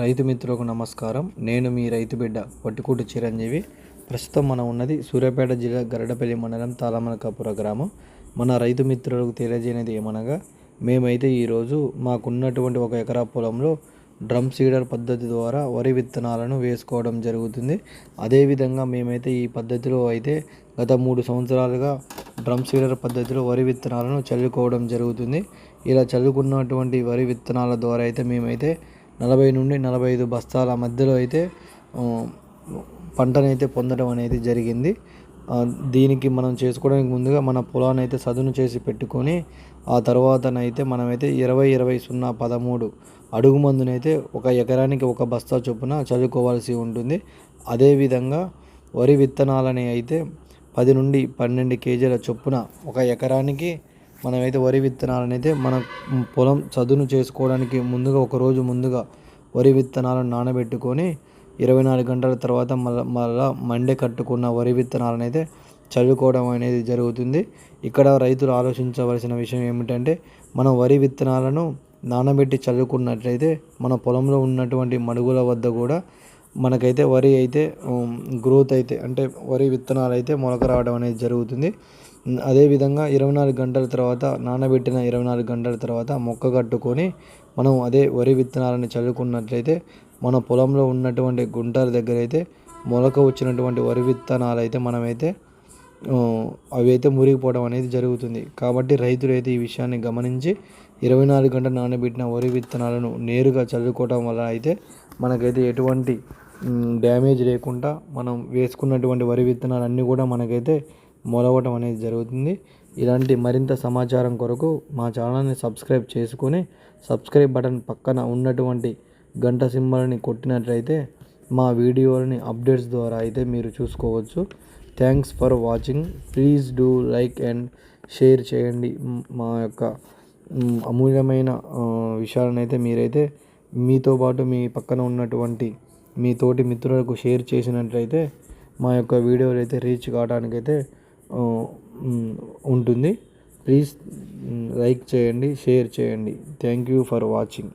రైతు మిత్రులకు నమస్కారం. నేను మీ రైతు బిడ్డ వట్టుకూటి చిరంజీవి. ప్రస్తుతం మనం ఉన్నది సూర్యాపేట జిల్లా గరడపల్లి మండలం తాళమలకాపుర గ్రామం. మన రైతు మిత్రులకు తెలియజేయనిది ఏమనగా మేమైతే ఈరోజు మాకున్నటువంటి ఒక ఎకరా పొలంలో డ్రమ్ సీడర్ పద్ధతి ద్వారా వరి విత్తనాలను వేసుకోవడం జరుగుతుంది. అదేవిధంగా మేమైతే ఈ పద్ధతిలో అయితే గత మూడు సంవత్సరాలుగా డ్రమ్ సీడర్ పద్ధతిలో వరి విత్తనాలను చల్లుకోవడం జరుగుతుంది. ఇలా చల్లుకున్నటువంటి వరి విత్తనాల ద్వారా అయితే మేమైతే నలభై నుండి నలభై ఐదు బస్తాల మధ్యలో అయితే పంటనైతే పొందడం అనేది జరిగింది. దీనికి మనం చేసుకోవడానికి ముందుగా మన పొలాన్ని అయితే సదును చేసి పెట్టుకొని ఆ తర్వాతనైతే మనమైతే ఇరవై ఇరవై సున్నా పదమూడు అడుగు మందునైతే ఒక ఎకరానికి ఒక బస్తా చొప్పున చల్లుకోవాల్సి ఉంటుంది. అదేవిధంగా వరి విత్తనాలని అయితే పది నుండి పన్నెండు కేజీల చొప్పున ఒక ఎకరానికి మనమైతే వరి విత్తనాలను అయితే మన పొలం చదును చేసుకోవడానికి ముందుగా ఒక రోజు ముందుగా వరి విత్తనాలను నానబెట్టుకొని ఇరవై నాలుగు గంటల తర్వాత మళ్ళీ మళ్ళా మండే కట్టుకున్న వరి విత్తనాలను అయితే చల్లుకోవడం అనేది జరుగుతుంది. ఇక్కడ రైతులు ఆలోచించవలసిన విషయం ఏమిటంటే మనం వరి విత్తనాలను నానబెట్టి చల్లుకున్నట్లయితే మన పొలంలో ఉన్నటువంటి మడుగుల వద్ద కూడా మనకైతే వరి అయితే గ్రోత్ అయితే అంటే వరి విత్తనాలు అయితే మొలక రావడం అనేది జరుగుతుంది. అదేవిధంగా ఇరవై నాలుగు గంటల తర్వాత నానబెట్టిన ఇరవై నాలుగు గంటల తర్వాత మొక్క కట్టుకొని మనం అదే వరి విత్తనాలను చల్లుకున్నట్లయితే మన పొలంలో ఉన్నటువంటి గుంటల దగ్గర అయితే మొలక వచ్చినటువంటి వరి విత్తనాలు అయితే మనమైతే అవి అయితే మురిగిపోవడం అనేది జరుగుతుంది. కాబట్టి రైతులు అయితే ఈ విషయాన్ని గమనించి ఇరవై నాలుగు గంటలు నానబెట్టిన వరి విత్తనాలను నేరుగా చల్లుకోవడం వల్ల అయితే మనకైతే ఎటువంటి డ్యామేజ్ లేకుండా మనం వేసుకున్నటువంటి వరి విత్తనాలన్నీ కూడా మనకైతే మొలవటం అనేది జరుగుతుంది. ఇలాంటి మరింత సమాచారం కొరకు మా ఛానల్ని సబ్స్క్రైబ్ చేసుకొని సబ్స్క్రైబ్ బటన్ పక్కన ఉన్నటువంటి గంట సింబల్ని కొట్టినట్లయితే మా వీడియోలని అప్డేట్స్ ద్వారా అయితే మీరు చూసుకోవచ్చు. Thanks for watching. Please do like and share చేయండి. మా యొక్క అమూల్యమైన ఆ, విషయాలను అయితే మీరైతే మీతో పాటు మీ పక్కన ఉన్నటువంటి మీ తోటి మిత్రులకు షేర్ చేసినట్లయితే మా యొక్క వీడియోలు అయితే రీచ్ కావడానికైతే ఉంటుంది. ప్లీజ్ లైక్ చేయండి షేర్ చేయండి. Thank you for watching.